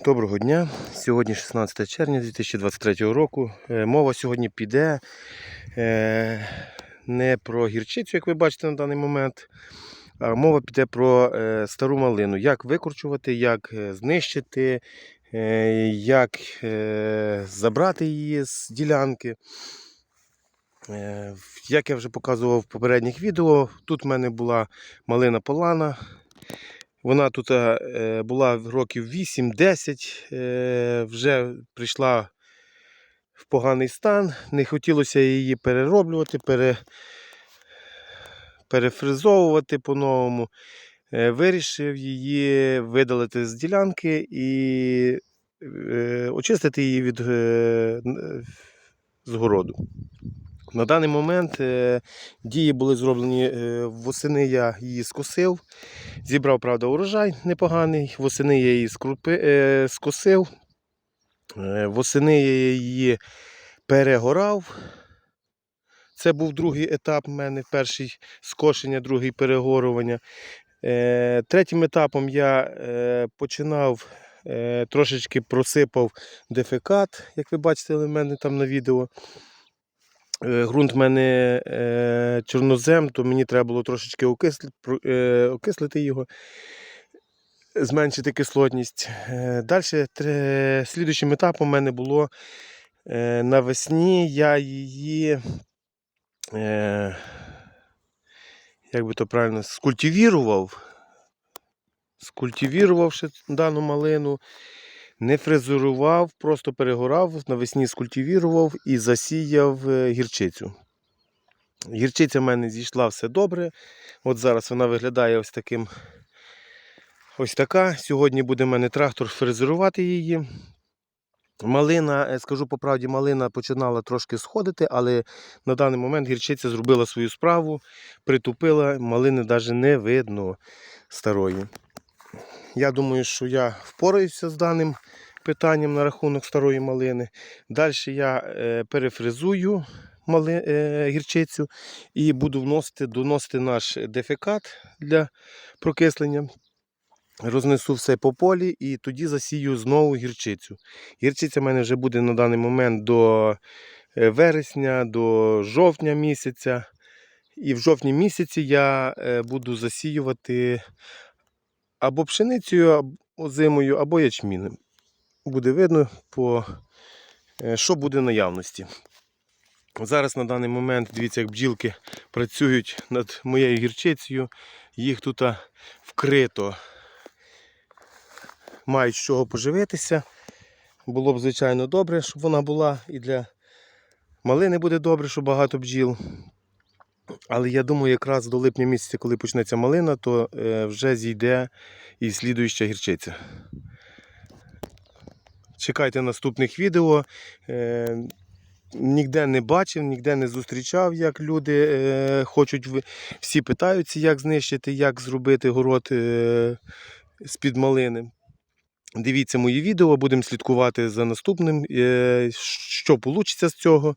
Доброго дня. Сьогодні 16 червня 2023 року. Е, Мова сьогодні піде е, не про гірчицю, як ви бачите на даний момент, а мова піде про е, стару малину. Як викорчувати, як знищити, як забрати її з ділянки. Як я вже показував в попередніх відео, тут в мене була малина полана. Вона тут е, була років 8-10, е, вже прийшла в поганий стан. Не хотілося її перероблювати, пере, перефризовувати по-новому. Е, вирішив її видалити з ділянки і е, очистити її від е, згороду. На даний момент е, дії були зроблені е, восени, я її скосив. Зібрав, правда, урожай непоганий. Восени я її скрупи, е, скосив. Восени я її перегорав. Це був другий етап в мене, перший скошення, другий перегорування. Третім етапом я починав, трошечки просипав дефекат, як ви бачите в мене там на відео. Е, Ґрунт в мене е, чорнозем, то мені треба було трошечки е, окислити його, зменшити кислотність. Е, Далі, слідуючим етапом в мене було е, навесні я її, е, як би то правильно, скультивірував. Скультивірувавши дану малину, не фрезерував, просто перегорав, навесні скультивірував і засіяв е, гірчицю. Гірчиця в мене зійшла все добре. От зараз вона виглядає ось таким. Ось така. Сьогодні буде в мене трактор фрезерувати її. Малина, е, скажу по правді, малина починала трошки сходити, але на даний момент гірчиця зробила свою справу, притупила, малини навіть не видно старої. Я думаю, що я впораюся з даним питанням на рахунок старої малини. Далі я е, перефрезую мали, е, гірчицю і буду вносити, доносити наш дефекат для прокислення. Рознесу все по полі і тоді засію знову гірчицю. Гірчиця в мене вже буде на даний момент до е, вересня, до жовтня місяця. І в жовтні місяці я буду засіювати або пшеницею, або зимою, або ячмінем. Буде видно, по, е, що буде наявності. Зараз на даний момент, дивіться, як бджілки працюють над моєю гірчицею. Їх тут вкрито. Мають з чого поживитися. Було б, звичайно, добре, щоб вона була. І для малини буде добре, щоб багато бджіл. Але я думаю, якраз до липня місяця, коли почнеться малина, то е, вже зійде і слідуюча гірчиця. Чекайте наступних відео. Е, ніде не бачив, ніде не зустрічав, як люди е, хочуть. Всі питаються, як знищити, як зробити город з-під малини. Дивіться мої відео, будемо слідкувати за наступним, що вийде з цього.